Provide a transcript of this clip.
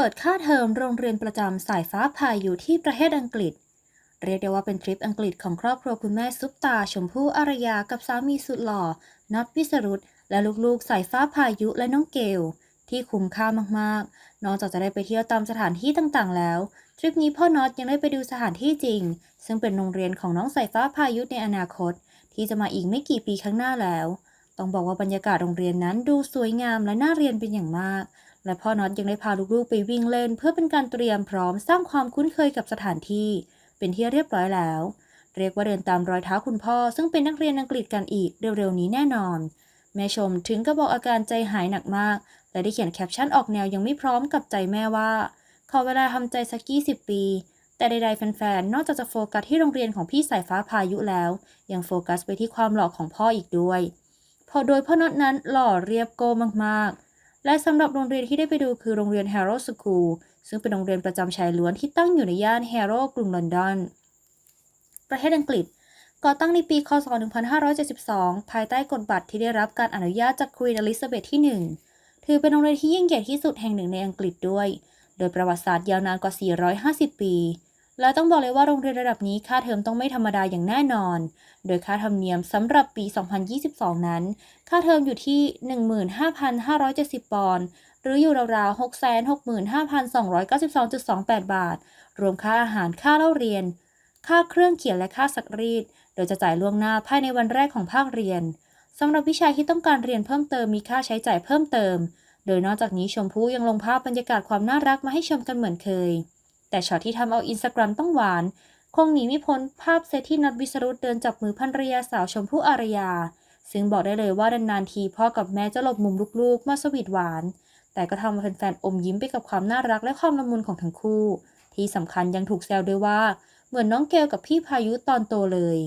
ปิดค่าเทอมโรงเรียนประจำสายฟ้าพายุที่ประเทศอังกฤษ เรียกได้ว่าเป็นทริปอังกฤษของครอบครัวคุณแม่ซุปตา ชมพู่อารยากับสามีสุดหล่อน็อตวิสรุตและลูกๆสายฟ้าพายุและน้องเกล ที่คุ้มค่ามากๆ นอกจากจะได้ไปเที่ยวตามสถานที่ต่างๆ แล้ว ทริปนี้พ่อน็อตยังได้ไปดูสถานที่จริง ซึ่งเป็นโรงเรียนของน้องสายฟ้าพายุในอนาคต ที่จะมาอีกไม่กี่ปีข้างหน้าแล้ว ต้องบอกว่าบรรยากาศโรงเรียนนั้นดูสวยงามและน่าเรียนเป็นอย่างมาก และพ่อน็อตยังได้พาลูกๆไปวิ่งเล่น เพื่อเป็นการเตรียมพร้อมสร้างความคุ้นเคยกับสถานที่ เป็นที่เรียบร้อยแล้ว เรียกว่าเดินตามรอยเท้าคุณพ่อ ซึ่งเป็นนักเรียนอังกฤษกันอีกเร็วๆนี้แน่นอน แม่ชมถึงก็บอกอาการใจหายหนักมาก และได้เขียนแคปชั่นออกแนวยังไม่พร้อมกับใจแม่ว่า ขอเวลาทำใจสักกี่สิบปี แต่ใดๆแฟนๆนอกจากจะโฟกัสที่โรงเรียนของพี่สายฟ้าพายุแล้ว ยังโฟกัสไปที่ความหล่อของพ่ออีกด้วย พอโดยพ่อน็อตนั้นหล่อเรียบโกมากๆ และสำหรับโรงเรียนที่ได้ไปดูคือโรงเรียน Harrow School ซึ่งเป็นโรงเรียนประจำชายล้วนที่ตั้งอยู่ในย่าน Harrow กรุงลอนดอน ประเทศอังกฤษ ก่อตั้งในปี คศ 1572 ภายใต้กฎบัตรที่ได้รับการอนุญาตจากควีนอลิซาเบธที่ 1 ถือเป็นโรงเรียนที่ยิ่งใหญ่ที่สุดแห่งหนึ่งในอังกฤษด้วย โดยประวัติศาสตร์ยาวนานกว่า 450 ปี และต้องบอกเลยว่าโรงเรียนระดับนี้ค่าเทอมต้องไม่ธรรมดาอย่างแน่นอน โดยค่าธรรมเนียมสำหรับปี 2022 นั้น ค่าเทอมอยู่ที่ 15,570 ปอนด์หรืออยู่ราวๆ 665,292.28 บาท รวมค่าอาหารค่าเล่าเรียน ค่าเครื่องเขียนและค่าซักรีด โดยจะจ่ายล่วงหน้าภายในวันแรกของภาคเรียนสำหรับวิชาที่ต้องการเรียนเพิ่มเติมมีค่าใช้จ่ายเพิ่มเติม โดยนอกจากนี้ชมพู่ยังลงภาพบรรยากาศความน่ารักมาให้ชมกันเหมือนเคย แต่ช็อตที่ทำเอาอินสตาแกรมต้องหวาน คงหนีไม่พ้นภาพเซตที่นัดวิสรุตเดินจับมือภรรยาสาวชมพู่อารยา ซึ่งบอกได้เลยว่านานๆทีพ่อกับแม่จะหลบมุมลูกๆ มาสวีทหวาน แต่ก็ทำให้แฟนๆอมยิ้มไปกับความน่ารักและความละมุนของทั้งคู่ ที่สำคัญยังถูกแซวด้วยว่า เหมือนน้องเกลกับพี่พายุตอนโตเลย